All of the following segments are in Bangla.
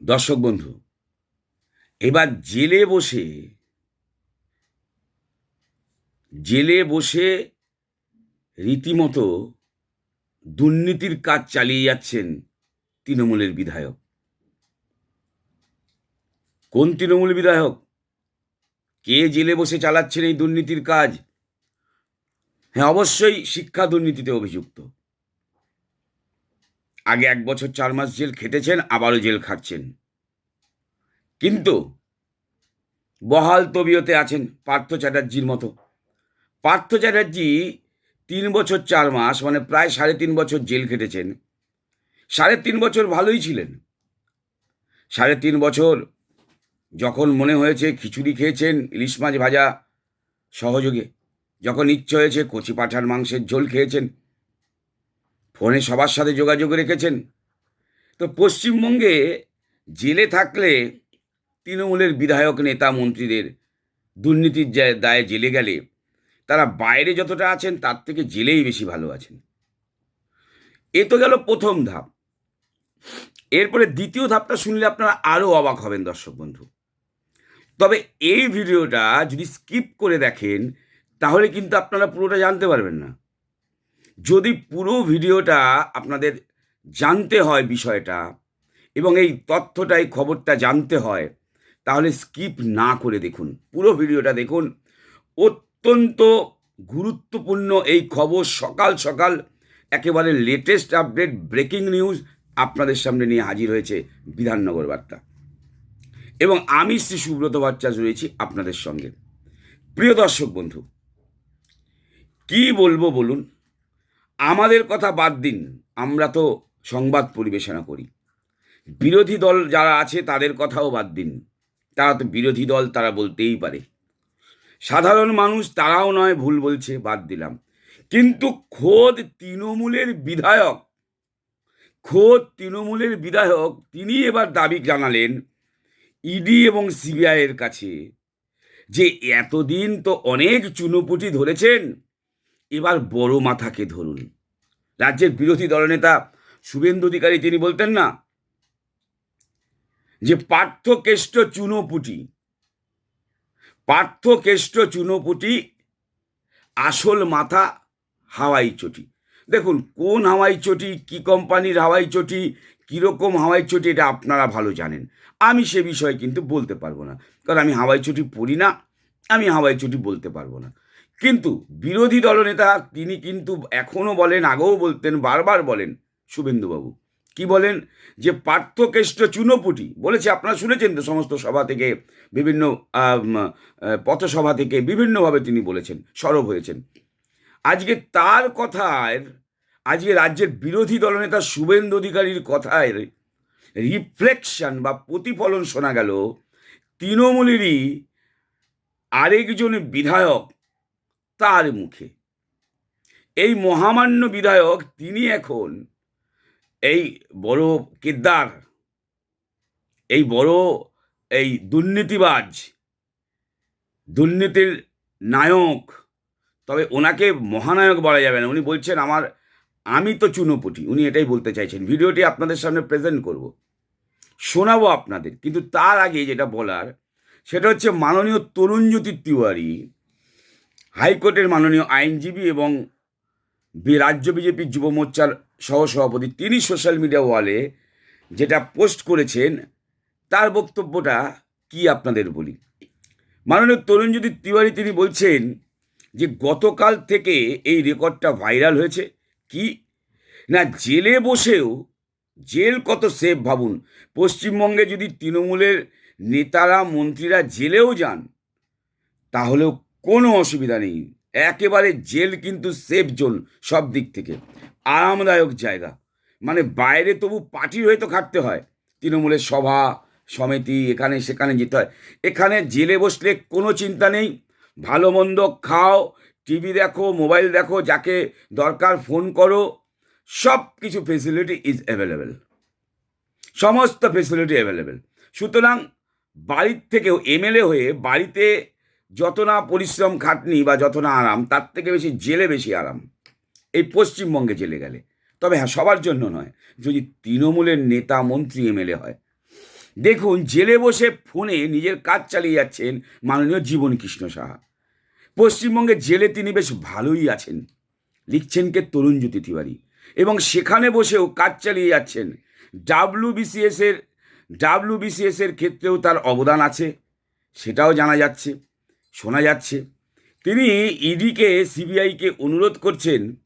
দর্শক বন্ধু, এবার জেলে বসে জেলে বসে রীতিমতো দুর্নীতির কাজ চালিয়ে যাচ্ছেন তৃণমূলের বিধায়ক। কোন তৃণমূল বিধায়ক? কে জেলে বসে চালাচ্ছেন এই দুর্নীতির কাজ? হ্যাঁ অবশ্যই শিক্ষা দুর্নীতিতে অভিযুক্ত। আগে এক বছর চার মাস জেল খেটেছেন, আবারও জেল খাটছেন। কিন্তু বহাল তবিয়তে আছেন পার্থ চ্যাটার্জির মতো। পার্থ চ্যাটার্জি তিন বছর চার মাস মানে প্রায় সাড়ে তিন বছর জেল খেটেছেন। সাড়ে তিন বছর ভালোই ছিলেন। সাড়ে তিন বছর যখন মনে হয়েছে খিচুড়ি খেয়েছেন, ইলিশ মাছ ভাজা সহযোগে, যখন ইচ্ছে হয়েছে কচি পাঠার মাংসের ঝোল খেয়েছেন ফোনে সবার সাথে যোগাযোগ রেখেছেন। তো পশ্চিমবঙ্গে জেলে থাকলে তৃণমূলের বিধায়ক, নেতা, মন্ত্রীদের দুর্নীতির দায়ে জেলে গেলে তারা বাইরে যতটা আছেন তার থেকে জেলেই বেশি ভালো আছেন। এ তো গেল প্রথম ধাপ। এরপরে দ্বিতীয় ধাপটা শুনলে আপনারা আরও অবাক হবেন দর্শক বন্ধু। তবে এই ভিডিওটা যদি স্কিপ করে দেখেন, তাহলে কিন্তু আপনারা পুরোটা জানতে পারবেন না। যদি পুরো ভিডিওটা আপনাদের জানতে হয় বিষয়টা এবং এই তথ্যটা, এই খবরটা জানতে হয়, তাহলে স্কিপ না করে দেখুন। পুরো ভিডিওটা দেখুন। অত্যন্ত গুরুত্বপূর্ণ এই খবর। সকাল সকাল একেবারে লেটেস্ট আপডেট ব্রেকিং নিউজ আপনাদের সামনে নিয়ে হাজির হয়েছে বিধাননগর বার্তা। এবং আমি শ্রী সুব্রত বাচ্চা রয়েছি আপনাদের সঙ্গে। প্রিয় দর্শক বন্ধু, কি বলব বলুন? আমাদের কথা বাদ দিন। আমরা তো সংবাদ পরিবেশনা করি। বিরোধী দল যারা আছে, তাদের কথাও বাদ দিন। তারা তো বিরোধী দল, তারা বলতেই পারে। সাধারণ মানুষ, তারাও নয়, ভুল বলছে, বাদ দিলাম। কিন্তু খোদ তৃণমূলের বিধায়ক, খোদ তৃণমূলের বিধায়ক, তিনি এবার দাবি জানালেন ইডি এবং সিবিআইয়ের কাছে যে, এতদিন তো অনেক চুনোপুটি ধরেছেন। এবার বড় মাথাকে ধরুন। রাজ্যের বিরোধী দলনেতা শুভেন্দু অধিকারী তিনি বলতেন না, যে পার্থকেষ্ট চুনোপুটি পার্থকেষ্ট চুনোপুটি আসল মাথা হাওয়াই চটি। দেখুন, কোন হাওয়াই চটি, কী কোম্পানির হাওয়াই চটি কীরকম হাওয়াই চটি, এটা আপনারা ভালো জানেন। আমি সে বিষয়ে কিন্তু বলতে পারব না, কারণ আমি হাওয়াই চটি পড়ি না, আমি হাওয়াই চটি বলতে পারব না। কিন্তু বিরোধী দলনেতা তিনি কিন্তু এখনও বলেন, আগেও বলতেন, বারবার বলেন, শুভেন্দুবাবু। কি বলেন? যে পার্থকেষ্ট চুনোপুটি, বলেছে আপনারা শুনেছেন তো সমস্ত সভা থেকে বিভিন্ন পথসভা থেকে বিভিন্নভাবে তিনি বলেছেন, সরব হয়েছেন। আজকে তার কথায়, আজকে রাজ্যের বিরোধী দলনেতা শুভেন্দু অধিকারীর কথায় রিফ্লেকশন বা প্রতিফলন শোনা গেল, তৃণমূলেরই আরেকজন বিধায়ক তার মুখে। এই মহামান্য বিধায়ক তিনি এখন এই বড় কেদার এই বড় এই দুর্নীতিবাজ, দুর্নীতির নায়ক, তবে ওনাকে মহানায়ক বলা যাবে না। উনি বলছেন, আমার, আমি তো চুনোপুটি। উনি এটাই বলতে চাইছেন। ভিডিওটি আপনাদের সামনে প্রেজেন্ট করব। শোনাবো আপনাদের, কিন্তু তার আগে যেটা বলার, সেটা হচ্ছে মাননীয় তরুণজ্যোতি তিওয়ারি হাইকোর্টের মাননীয় আইনজীবী এবং রাজ্য বিজেপি যুব মোর্চার সহসভাপতি, তিনি সোশ্যাল মিডিয়া ওয়ালে যেটা পোস্ট করেছেন, তার বক্তব্যটা কি আপনাদের বলি? মাননীয় তরুণজ্যোতি তিওয়ারি তিনি বলছেন যে, গতকাল থেকে এই রেকর্ডটা ভাইরাল হয়েছে। কি? না, জেলে বসেও, জেল কত সেফ ভাবুন। পশ্চিমবঙ্গে যদি তৃণমূলের নেতারা, মন্ত্রীরা জেলেও যান, তাহলেও কোনো অসুবিধা নেই। একেবারে জেল কিন্তু সেফ জোন সব দিক থেকে। আরামদায়ক জায়গা। মানে বাইরে তবু পার্টির হয়ে তো খাটতে হয়। তৃণমূলের সভা, সমিতি, এখানে সেখানে যেতে হয়। এখানে জেলে বসলে কোনো চিন্তা নেই। ভালো মন্দ খাও টিভি দেখো মোবাইল দেখো, যাকে দরকার ফোন করো। সব কিছু ফেসিলিটি ইজ অ্যাভেলেবেল সমস্ত ফেসিলিটি অ্যাভেলেবেল সুতরাং বাড়ির থেকেও এমএলএ হয়ে বাড়িতে যত না পরিশ্রম খাটনি বা যত না আরাম, তার থেকে বেশি জেলে বেশি আরাম। এই পশ্চিমবঙ্গে জেলে গেলে। তবে হ্যাঁ সবার জন্য নয়। যদি তৃণমূলের নেতা, মন্ত্রী, এমএলএ হয়, দেখুন জেলে বসে ফোনে নিজের কাজ চালিয়ে যাচ্ছেন মাননীয় জীবন কৃষ্ণ সাহা। পশ্চিমবঙ্গে জেলে তিনি বেশ ভালোই আছেন। লিখছেন কে তরুণ জ্যোতি তিওয়ারি। এবং সেখানে বসেও কাজ চালিয়ে যাচ্ছেন। ডাব্লিউ বিসিএস এর ডাব্লিউ ক্ষেত্রেও তার অবদান আছে, সেটাও জানা যাচ্ছে। শোনা যাচ্ছে। তিনি ইডিকে, সিবিআইকে অনুরোধ করছেন,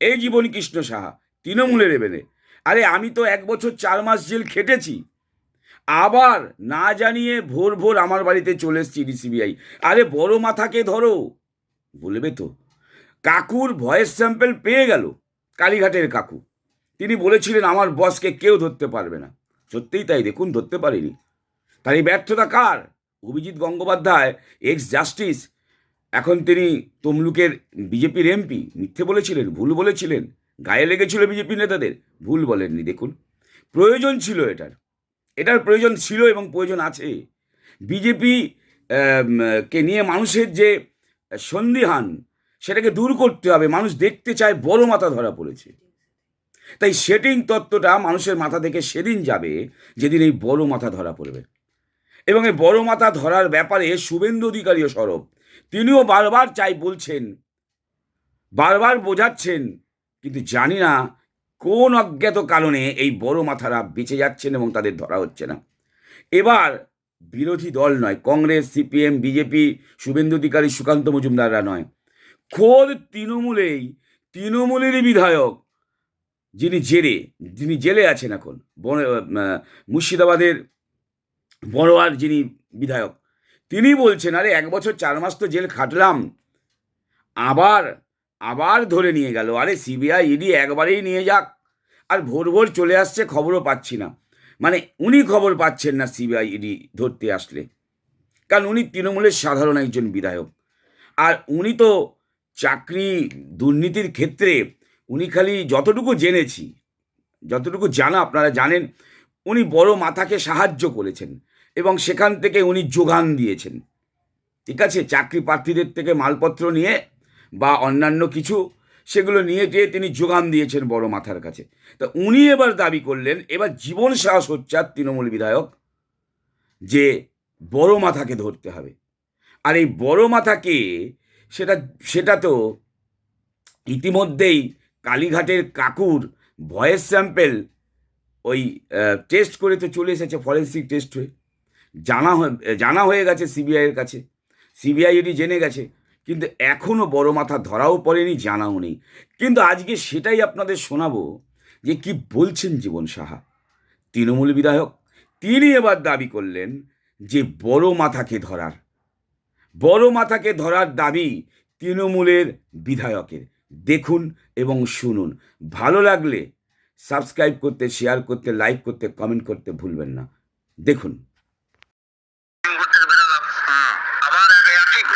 এই জীবন কৃষ্ণ সাহা, তৃণমূলের এবেনে আরে আমি তো এক বছর চার মাস জেল খেটেছি। আবার না জানিয়ে ভোর ভোর আমার বাড়িতে চলে এসছি ইডি, সিবিআই। আরে বড় মাথাকে ধরো। বলবে তো, কাকুর ভয়েস স্যাম্পেল পেয়ে গেল, কালীঘাটের কাকু। তিনি বলেছিলেন আমার বসকে কেউ ধরতে পারবে না। সত্যিই তাই, দেখুন, ধরতে পারিনি। তার এই ব্যর্থতা কার? অভিজিৎ গঙ্গোপাধ্যায় এক্স জাস্টিস এখন তিনি তমলুকের বিজেপির এমপি মিথ্যে বলেছিলেন, ভুল বলেছিলেন, গায়ে লেগেছিল বিজেপি নেতাদের, ভুল বলেননি, দেখুন। প্রয়োজন ছিল এটার এটার প্রয়োজন ছিল এবং প্রয়োজন আছে। বিজেপি কে নিয়ে মানুষের যে সন্দিহান, সেটাকে দূর করতে হবে, মানুষ দেখতে চায় বড় মাথা ধরা পড়েছে। তাই সেটিং তত্ত্বটা মানুষের মাথা থেকে সেদিন যাবে, যেদিন এই বড় মাথা ধরা পড়বে। এবং এই বড় মাথা ধরার ব্যাপারে শুভেন্দু অধিকারীও সরব। তিনিও বারবার চাই বলছেন, বারবার বোঝাচ্ছেন, কিন্তু জানি না কোন অজ্ঞাত কারণে এই বড় মাথারা বেঁচে যাচ্ছেন এবং তাদের ধরা হচ্ছে না। এবার বিরোধী দল নয়, কংগ্রেস, সিপিএম, বিজেপি, শুভেন্দু অধিকারী, সুকান্ত মজুমদাররা নয়। খোদ তৃণমূলেই, তৃণমূলেরই বিধায়ক, যিনি জেলে যিনি জেলে আছেন এখন মুর্শিদাবাদের বড়োয়ার যিনি বিধায়ক, তিনি বলছেন, আরে, এক বছর চার মাস তো জেল খাটলাম। আবার আবার ধরে নিয়ে গেল। আরে, সিবিআই, ইডি একবারেই নিয়ে যাক। আর ভোর ভোর চলে আসছে, খবরও পাচ্ছি না। মানে উনি খবর পাচ্ছেন না সিবিআই, ইডি ধরতে আসলে। কারণ উনি তৃণমূলের সাধারণ একজন বিধায়ক। আর উনি তো চাকরি, দুর্নীতির ক্ষেত্রে উনি খালি যতটুকু জেনেছি, যতটুকু জানা আপনারা জানেন, উনি বড় মাথাকে সাহায্য করেছেন। এবং সেখান থেকে উনি যোগান দিয়েছেন। ঠিক আছে? চাকরি প্রার্থীদের থেকে মালপত্র নিয়ে বা অন্যান্য কিছু, সেগুলো নিয়ে যেয়ে তিনি যোগান দিয়েছেন বড় মাথার কাছে। তা উনি এবার দাবি করলেন, এবার জীবন সাহস হচ্চার তৃণমূল বিধায়ক যে বড় মাথাকে ধরতে হবে। আর এই বড় মাথাকে সেটা সেটা তো ইতিমধ্যেই কালীঘাটের কাকুর ভয়েস স্যাম্পেল ওই টেস্ট করে তো চলে এসেছে, ফরেন্সিক টেস্ট হয়ে। জানা হয়ে- জানা হয়ে গেছে সিবিআইয়ের কাছে। সিবিআইডি জেনে গেছে, কিন্তু এখনও বড় মাথা ধরাও পড়েনি, জানাও নেই। কিন্তু আজকে সেটাই আপনাদের শোনাবো যে কি বলছেন জীবন সাহা। তৃণমূল বিধায়ক, তিনি এবার দাবি করলেন যে বড় মাথাকে ধরার। বড় মাথাকে ধরার দাবি তৃণমূলের বিধায়কের। দেখুন এবং শুনুন। ভালো লাগলে সাবস্ক্রাইব করতে, শেয়ার করতে, লাইক করতে, কমেন্ট করতে ভুলবেন না। দেখুন ঘুরতে বেরোলাম আবার এক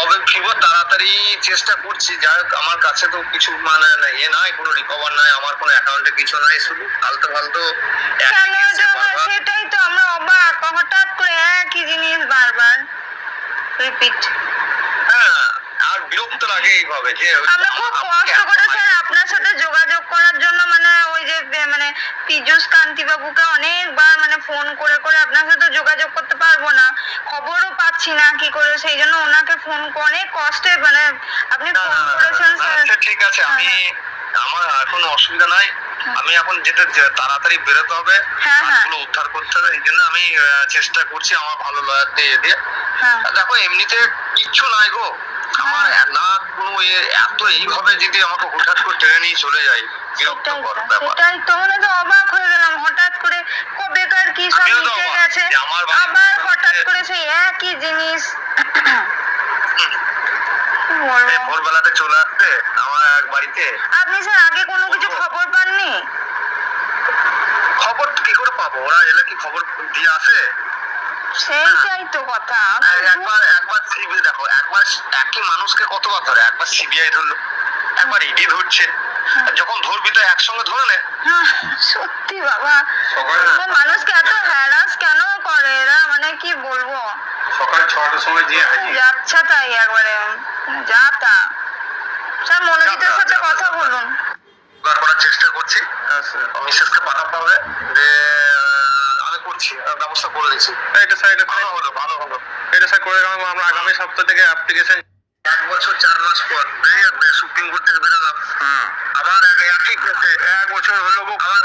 কবে ফিরবো তাড়াতাড়ি চেষ্টা করছি। যাই হোক আমার কাছে তো কিছু মানে ইয়ে নাই কোনো রিকভার নাই আমার কোনো অ্যাকাউন্টে কিছু নাই শুধু ফালতু ফালতু সেটাই তো আমরা অবাক হঠাৎ করে একই জিনিস বারবার। রিপিট হ্যাঁ আর বিরক্ত লাগে এইভাবে যে আমরা খুব কষ্ট করে স্যার আপনার সাথে যোগাযোগ করার জন্য মানে ওই যে মানে পীযুষ কান্তি বাবুকে অনেকবার মানে ফোন করে করে আপনার সাথে যোগাযোগ করতে পারব না। খবরও পাচ্ছি না কি করে সেই জন্য ওনাকে ফোন অনেক কষ্টে মানে আপনি ফোন করেছেন স্যার আচ্ছা ঠিক আছে আমি আমার কোনো অসুবিধা নাই। আমি এখন যেতে তাড়াতাড়ি বেরোতে হবে হ্যাঁ, হ্যাঁ। কাজগুলো উদ্ধার করতে হবে এই জন্য আমি চেষ্টা করছি আমার ভালো লয়ার দিয়ে দিয়ে। হ্যাঁ। আর দেখো এমনিতে কিচ্ছু নাই গো। আমার না কোনো এত এইভাবে যদি আমাকে হুটহাট করে টেনে নিয়ে চলে যায় সেটাই বিরক্তকর তো, ব্যাপার সেটাই তো মানে তো অবাক হয়ে গেলাম হঠাৎ করে কবেকার কি সব আমিও তো মিটে অবাক গেছে যে আমার বাড়ির আবার লোকের হঠাৎ কাছে- করে সেই একই জিনিস কি এই বলব? ভোরবেলাতে চলে আসছে আমার এক বাড়িতে আপনি স্যার আগে কোনো কিছু খবর পাননি খবর কি করে পাবো ওরা এলে কি খবর দিয়ে আসে সেইটাই তো কথা একবার একবার সিবিআই দেখো একবার একই মানুষকে কতবার ধরে? একবার সিবিআই ধরলো একবার ইডি ধরছে। যখন ধরবি তো একসঙ্গে ধরে নে। হ্যাঁ, সত্যি বাবা। মানুষকে এত হ্যারাস কেন করে? এরা মানে কি বলব? সকাল ছটার সময় দিয়ে হাজির। যাচ্ছে তাই একবারে। যা তা। স্যার মনোজিতের সাথে কথা বলুন। করার চেষ্টা করছি। মিসেসকে পাঠাতে হবে যে আহ, ব্যবস্থা করে দিচ্ছি। এটা স্যার এটা ভালো হলো ভালো হলো। এটা স্যার করে আমরা আগামী সপ্তাহ থেকে অ্যাপ্লিকেশন এক বছর চার মাস পর বেরিয়ে সুপ্রিম কোর্ট থেকে বেরোলাম। আবার এক- একই কেসে এক বছর হলো আবার